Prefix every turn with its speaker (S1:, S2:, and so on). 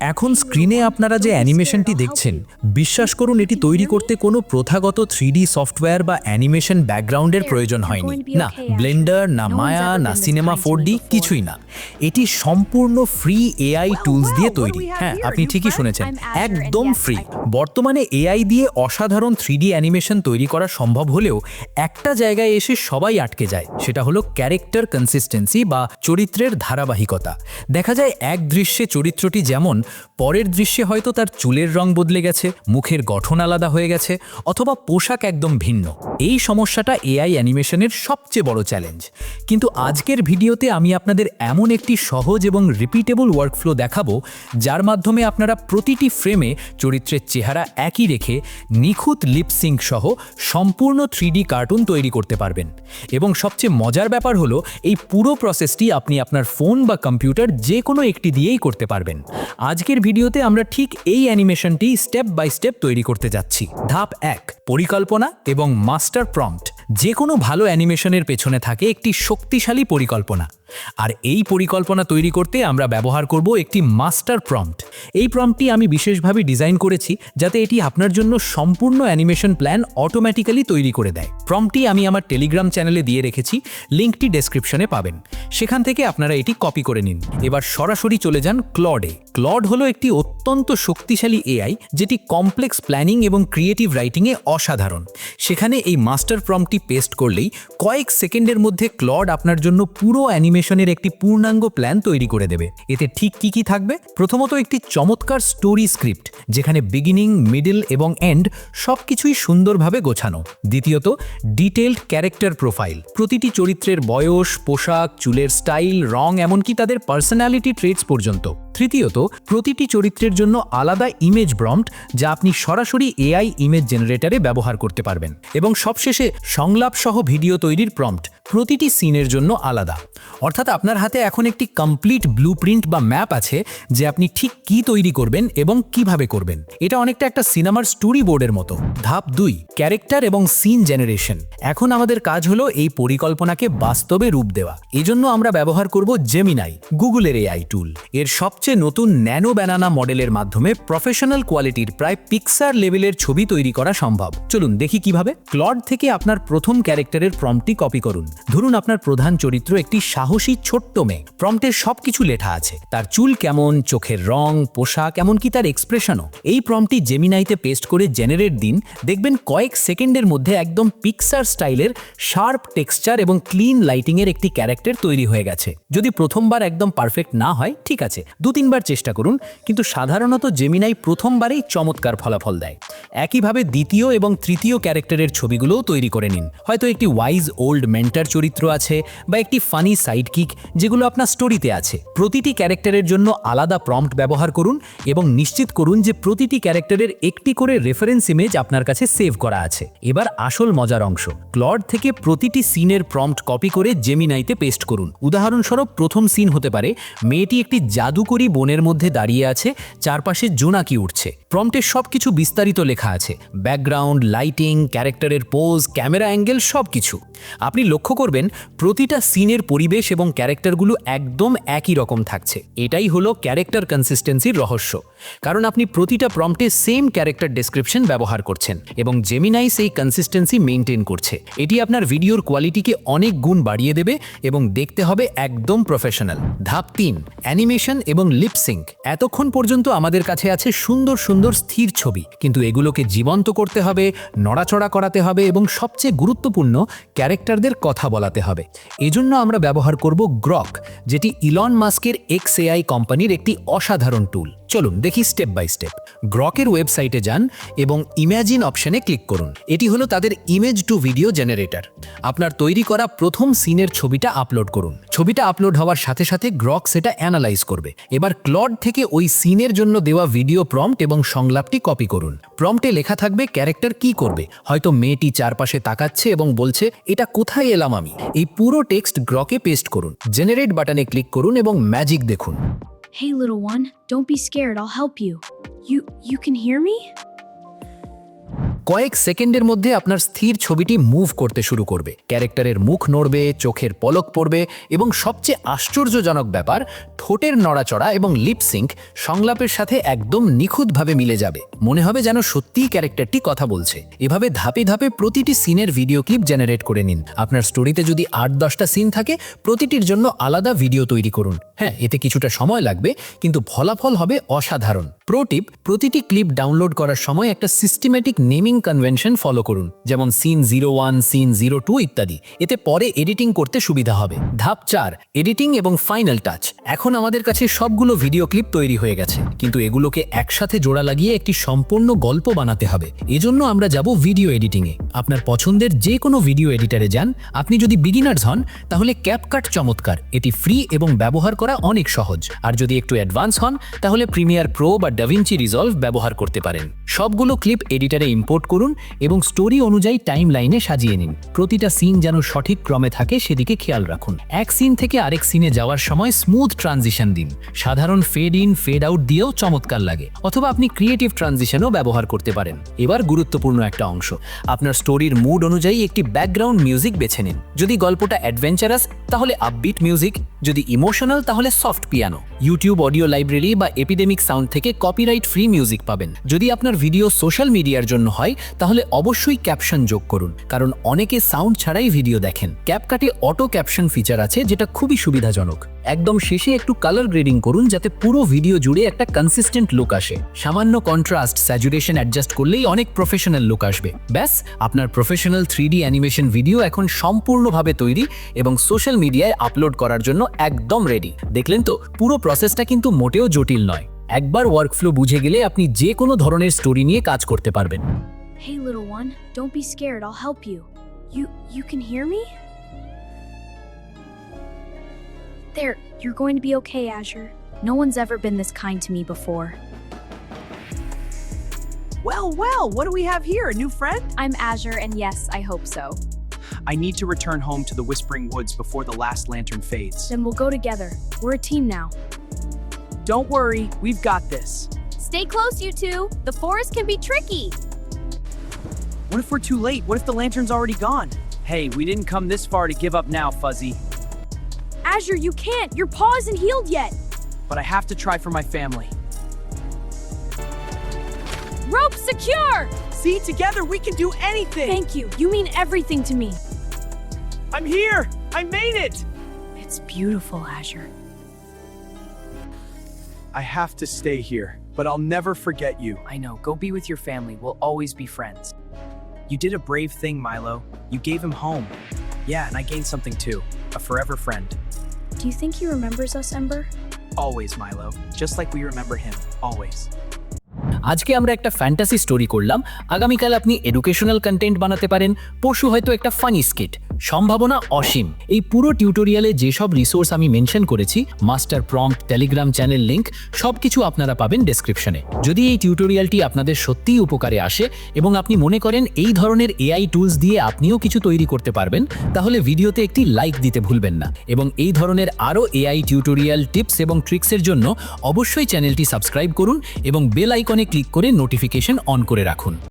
S1: এখন স্ক্রিনে আপনারা যে অ্যানিমেশনটি দেখছেন, বিশ্বাস করুন এটি তৈরি করতে কোনো প্রথাগত থ্রি সফটওয়্যার বা অ্যানিমেশন ব্যাকগ্রাউন্ডের প্রয়োজন হয়নি। না ব্লেন্ডার না মায়া না সিনেমা ফোর কিছুই না। এটি সম্পূর্ণ ফ্রি এআই টুলস দিয়ে তৈরি। হ্যাঁ আপনি ঠিকই শুনেছেন, একদম ফ্রি বর্তমানে এআই দিয়ে অসাধারণ থ্রি অ্যানিমেশন তৈরি করা সম্ভব হলেও একটা জায়গায় এসে সবাই আটকে যায়, সেটা হলো ক্যারেক্টার কনসিস্টেন্সি বা চরিত্রের ধারাবাহিকতা। দেখা যায়, এক দৃশ্যে চরিত্রটি যেমন পরের দৃশ্যে হয়তো তার চুলের রং বদলে গেছে, মুখের গঠন আলাদা হয়ে গেছে, অথবা পোশাক একদম ভিন্ন। এই সমস্যাটা এআই অ্যানিমেশনের সবচেয়ে বড় চ্যালেঞ্জ। কিন্তু আজকের ভিডিওতে আমি আপনাদের এমন একটি সহজ এবং রিপিটেবল ওয়ার্কফ্লো দেখাবো, যার মাধ্যমে আপনারা প্রতিটি ফ্রেমে চরিত্রের চেহারা একই রেখে নিখুঁত লিপসিঙ্ক সহ সম্পূর্ণ থ্রি কার্টুন তৈরি করতে পারবেন। এবং সবচেয়ে মজার ব্যাপার হলো, এই পুরো প্রসেসটি আপনি আপনার ফোন বা কম্পিউটার যে কোনো একটি দিয়েই করতে পারবেন। আজকের ভিডিওতে আমরা ঠিক এই অ্যানিমেশনটি স্টেপ বাই স্টেপ তৈরি করতে যাচ্ছি। ধাপ এক, পরিকল্পনা এবং মাস্টার প্রম্পট। যে কোনো ভালো অ্যানিমেশনের পেছনে থাকে একটি শক্তিশালী পরিকল্পনা। আর এই পরিকল্পনা তৈরি করতে আমরা ব্যবহার করব একটি মাস্টার প্রম্পট। এই প্রম্পটটি আমি বিশেষভাবে ডিজাইন করেছি যাতে এটি আপনার জন্য সম্পূর্ণ অ্যানিমেশন প্ল্যান অটোমেটিক্যালি তৈরি করে দেয়। প্রম্পটটি আমি আমার টেলিগ্রাম চ্যানেলে দিয়ে রেখেছি, লিঙ্কটি ডেসক্রিপশনে পাবেন। সেখান থেকে আপনারা এটি কপি করে নিন। এবার সরাসরি চলে যান ক্লডে। ক্লড হলো একটি অত্যন্ত শক্তিশালী এআই যেটি কমপ্লেক্স প্ল্যানিং এবং ক্রিয়েটিভ রাইটিংয়ে অসাধারণ। সেখানে এই মাস্টার প্রম্পটটি পেস্ট করলেই কয়েক সেকেন্ডের মধ্যে ক্লড আপনার জন্য পুরো অ্যানিমেশনের একটি পূর্ণাঙ্গ প্ল্যান তৈরি করে দেবে। এতে ঠিক কি কি থাকবে? প্রথমত একটি চমৎকার স্টোরি স্ক্রিপ্ট যেখানে বিগিনিং মিডল এবং এন্ড সব কিছুই সুন্দরভাবে গোছানো। দ্বিতীয়ত ডিটেলড ক্যারেক্টার প্রোফাইল প্রতিটি চরিত্রের বয়স, পোশাক, চুলের স্টাইল রং, এমনকি তাদের পার্সোনালিটি ট্রেটস পর্যন্ত। তৃতীয়ত, প্রতিটি চরিত্রের জন্য আলাদা ইমেজ ব্রম্পট যা আপনি সরাসরি এআই ইমেজ জেনারেটরে ব্যবহার করতে পারবেন। এবং সবশেষে সংলাপ সহ ভিডিও তৈরির প্রম্পট প্রতিটি সিনের জন্য আলাদা। অর্থাৎ আপনার হাতে এখন একটি কমপ্লিট ব্লুপ্রিন্ট বা ম্যাপ আছে যে আপনি ঠিক কি তৈরি করবেন এবং কীভাবে করবেন। এটা অনেকটা একটা সিনেমার স্টোরি বোর্ডের মতো। ধাপ দুই ক্যারেক্টার এবং সিন জেনারেশন এখন আমাদের কাজ হলো এই পরিকল্পনাকে বাস্তবে রূপ দেওয়া। এজন্য আমরা ব্যবহার করব জেমিনাই গুগলের এআই টুল এর সবচেয়ে নতুন ন্যানো ব্যানানা মডেলের মাধ্যমে প্রফেশনাল কোয়ালিটির প্রায় পিক্সার লেভেলের ছবি তৈরি করা সম্ভব। চলুন দেখি কীভাবে। ক্লড থেকে আপনার প্রথম ক্যারেক্টারের প্রম্পটি কপি করুন। ধরুন আপনার প্রধান চরিত্র একটি সাহসী ছোট্ট মেয়ে। প্রম্পটের সবকিছু লেখা আছে। তার চুল কেমন, চোখের রং, পোশাক, এমনকি তার এক্সপ্রেশনও এই প্রম্পটি জেমিনাইতে পেস্ট করে জেনারেট দিন। দেখবেন কয়েক সেকেন্ডের মধ্যে একদম পিক্সার স্টাইলের শার্প টেক্সচার এবং ক্লিন লাইটিংয়ের একটি ক্যারেক্টার তৈরি হয়ে গেছে। যদি প্রথমবার একদম পারফেক্ট না হয়, ঠিক আছে। দু তিনবার চেষ্টা করুন, কিন্তু সাধারণত জেমিনাই প্রথমবারেই চমৎকার ফলাফল দেয়। একইভাবে দ্বিতীয় এবং তৃতীয় ক্যারেক্টারের ছবিগুলোও তৈরি করে নিন। হয়তো একটি ওয়াইজ ওল্ড মেন্টার চরিত্র আছে বা একটি ফানি সাইড কিক যেগুলো আপনার স্টোরিতে আছে। প্রতিটি ক্যারেক্টারের জন্য আলাদা প্রম্পট ব্যবহার করুন এবং নিশ্চিত করুন যে প্রতিটি ক্যারেক্টারের একটি করে রেফারেন্স ইমেজ আপনার কাছে সেভ করা আছে। এবার আসল মজার অংশ। ক্লড থেকে প্রতিটি সিনের প্রম্পট কপি করে জেমিনাইতে পেস্ট করুন। উদাহরণস্বরূপ প্রথম সিন হতে পারে, মেয়েটি একটি জাদুকরি বনের মধ্যে দাঁড়িয়ে আছে, চারপাশে জোনাকি উঠছে। প্রম্পটের সবকিছু বিস্তারিত লেখা আছে। ব্যাকগ্রাউন্ড, লাইটিং, ক্যারেক্টারের পোজ, ক্যামেরা অ্যাঙ্গেল সব কিছু আপনি লক্ষ্য করবেন, প্রতিটা সিনের পরিবেশ এবং ক্যারেক্টারগুলো একদম একই রকম থাকছে। এটাই হলো ক্যারেক্টার কনসিস্টেন্সির রহস্য। কারণ আপনি প্রতিটা প্রম্পটে সেম ক্যারেক্টার ডেসক্রিপশন ব্যবহার করছেন এবং জেমিনাই সেই কনসিস্টেন্সি মেনটেন করছে। এটি আপনার ভিডিওর কোয়ালিটিকে অনেক গুণ বাড়িয়ে দেবে এবং দেখতে হবে একদম প্রফেশনাল ধাপ তিন অ্যানিমেশন এবং লিপসিঙ্ক এতক্ষণ পর্যন্ত আমাদের কাছে আছে সুন্দর সুন্দর স্থির ছবি, কিন্তু এগুলোকে জীবন্ত করতে হবে, নড়াচড়া করাতে হবে এবং সবচেয়ে গুরুত্বপূর্ণ ক্যারেক্টারদের কথা বলাতে হবে। এজন্য আমরা ব্যবহার করব গ্রক যেটি ইলন মাস্কের এক্স এআই কোম্পানির একটি অসাধারণ টুল চলুন দেখি স্টেপ বাই স্টেপ গ্রকের ওয়েবসাইটে যান এবং ইম্যাজিন অপশনে ক্লিক করুন। এটি হলো তাদের ইমেজ টু ভিডিও জেনারেটর আপনার তৈরি করা প্রথম সিনের ছবিটা আপলোড করুন। ছবিটা আপলোড হওয়ার সাথে সাথে গ্রক সেটা অ্যানালাইজ করবে। এবার ক্লড থেকে ওই সিনের জন্য দেওয়া ভিডিও প্রম্পট এবং সংলাপটি কপি করুন। প্রম্পটে লেখা থাকবে ক্যারেক্টার কি করবে। হয়তো মেয়েটি চারপাশে তাকাচ্ছে এবং বলছে, এটা কোথায় এলাম আমি? এই পুরো টেক্সট গ্রকে পেস্ট করুন। জেনারেট বাটনে ক্লিক করুন এবং ম্যাজিক দেখুন।
S2: Hey, little one, don't be scared. I'll help you. You you can hear me?
S1: কয়েক সেকেন্ডের মধ্যে আপনার স্থির ছবিটি মুভ করতে শুরু করবে। ক্যারেক্টারের মুখ নড়বে, চোখের পলক পড়বে এবং সবচেয়ে আশ্চর্যজনক ব্যাপার, ঠোঁটের নড়াচড়া এবং লিপসিঙ্ক সংলাপের সাথে একদম নিখুঁতভাবে মিলে যাবে। মনে হবে যেন সত্যিই ক্যারেক্টারটি কথা বলছে। এভাবে ধাপে ধাপে প্রতিটি সিনের ভিডিও ক্লিপ জেনারেট করে নিন। আপনার স্টোরিতে যদি আট দশটা সিন থাকে, প্রতিটির জন্য আলাদা ভিডিও তৈরি করুন। হ্যাঁ এতে কিছুটা সময় লাগবে, কিন্তু ফলাফল হবে অসাধারণ। প্রো টিপ প্রতিটি ক্লিপ ডাউনলোড করার সময় একটা সিস্টেমেটিক নেমিং কনভেনশন ফলো করুন, যেমন scene zero one scene zero two ইত্যাদি। এতে পরে এডিটিং করতে সুবিধা হবে। ধাপ চার এডিটিং এবং ফাইনাল টাচ এখন আমাদের কাছে সবগুলো ভিডিও ক্লিপ তৈরি হয়ে গেছে। কিন্তু এগুলোকে একসাথে জোড়া লাগিয়ে একটি সম্পূর্ণ গল্প বানাতে হবে। এজন্য আমরা যাব ভিডিও এডিটিংয়ে আপনার পছন্দের যে কোনো ভিডিও এডিটারে যান। আপনি যদি বিগিনার্স হন, তাহলে ক্যাপকাট চমৎকার। এটি ফ্রি এবং ব্যবহার করা অনেক সহজ। আর যদি একটু অ্যাডভান্স হন, তাহলে প্রিমিয়ার প্রো বা ডাভিনচি রিজলভ ব্যবহার করতে পারেন। সবগুলো ক্লিপ এডিটারে ইম্পোর্ট করুন এবং স্টোরি অনুযায়ী টাইম লাইনে সাজিয়ে নিন। প্রতিটা সিন যেন সঠিক ক্রমে থাকে সেদিকে খেয়াল রাখুন। এক সিন থেকে আরেক সিনে যাওয়ার সময় স্মুথ ট্রানজিশন দিন। সাধারণ ফেড ইন ফেড আউট দিয়েও চমৎকার লাগে। অথবা আপনি ক্রিয়েটিভ ট্রানজিশনও ব্যবহার করতে পারেন। এবার গুরুত্বপূর্ণ একটা অংশ। আপনার স্টোরির মুড অনুযায়ী একটি ব্যাকগ্রাউন্ড মিউজিক বেছে নিন। যদি গল্পটা অ্যাডভেঞ্চারাস তাহলে আপবিট মিউজিক যদি ইমোশনাল তাহলে soft piano YouTube audio library বা এপিডেমিক সাউন্ড থেকে কপিরাইট ফ্রি মিউজিক পাবেন। যদি আপনার ভিডিও সোশ্যাল মিডিয়ার জন্য হয়, তাহলে অবশ্যই ক্যাপশন যোগ করুন, কারণ অনেকে সাউন্ড ছাড়াই ভিডিও দেখেন। ক্যাপকাটে অটো ক্যাপশন ফিচার আছে, যেটা খুবই সুবিধাজনক। একদম শেষে একটু কালার গ্রেডিং করুন যাতে পুরো ভিডিও জুড়ে একটা কনসিস্টেন্ট লুক আসে সামান্য কন্ট্রাস্ট স্যাচুরেশন অ্যাডজাস্ট করলেই অনেক প্রফেশনাল লুক আসবে ব্যাস আপনার professional three D animation video এখন সম্পূর্ণভাবে তৈরি এবং সোশ্যাল মিডিয়ায় আপলোড করার জন্য একদম রেডি দেখলেন তো পুরো প্রসেসটা কিন্তু মোটেও জটিল নয় একবার ওয়ার্কফ্লো বুঝে গেলে আপনি যে কোনো ধরনের স্টোরি নিয়ে কাজ করতে পারবেন
S2: Hey, little one, don't be scared. I'll help you. You you can hear me? There, you're going to be okay, Azure. No one's ever been this kind to me before.
S3: Well, well, what do we have here? A new friend?
S2: I'm Azure, and yes, I hope so.
S3: I need to return home to the Whispering Woods before the last lantern fades.
S2: Then we'll go together. We're a team now.
S3: Don't worry, we've got this.
S2: Stay close, you two. The forest can be tricky.
S3: What if we're too late? What if the lantern's already gone? Hey, we didn't come this far to give up now, Fuzzy.
S2: Azure, you can't. Your paw isn't healed yet.
S3: But I have to try for my family.
S2: Rope secure.
S3: See, together we can do anything!
S2: Thank you. You mean everything to me.
S3: I'm here! I made it!
S2: It's beautiful, Azure.
S3: I have to stay here, but I'll never forget you. I know, go be with your family. We'll always be friends. You did a brave thing, Milo. You gave him home. Yeah, and I gained something too a forever friend.
S2: Do you think he remembers us, Ember?
S3: Always, Milo. Just like we remember him. Always.
S1: আজকে আমরা একটা fantasy story করলাম আগামীকাল আপনি educational content বানাতে পারেন পরশু হয়তো একটা ফানি স্কিট সম্ভাবনা অসীম। এই পুরো টিউটোরিয়ালে যেসব রিসোর্স আমি মেনশন করেছি master prompt Telegram channel link সবকিছু আপনারা পাবেন ডেসক্রিপশনে যদি এই টিউটোরিয়ালটি আপনাদের সত্যিই উপকারে আসে এবং আপনি মনে করেন এই ধরনের এআই টুলস দিয়ে আপনিও কিছু তৈরি করতে পারবেন, তাহলে ভিডিওতে একটি লাইক দিতে ভুলবেন না। এবং এই ধরনের আরও এআই টিউটোরিয়াল টিপস এবং ট্রিক্সের জন্য অবশ্যই চ্যানেলটি সাবস্ক্রাইব করুন এবং বেল আইকনে ক্লিক করে নোটিফিকেশন অন করে রাখুন।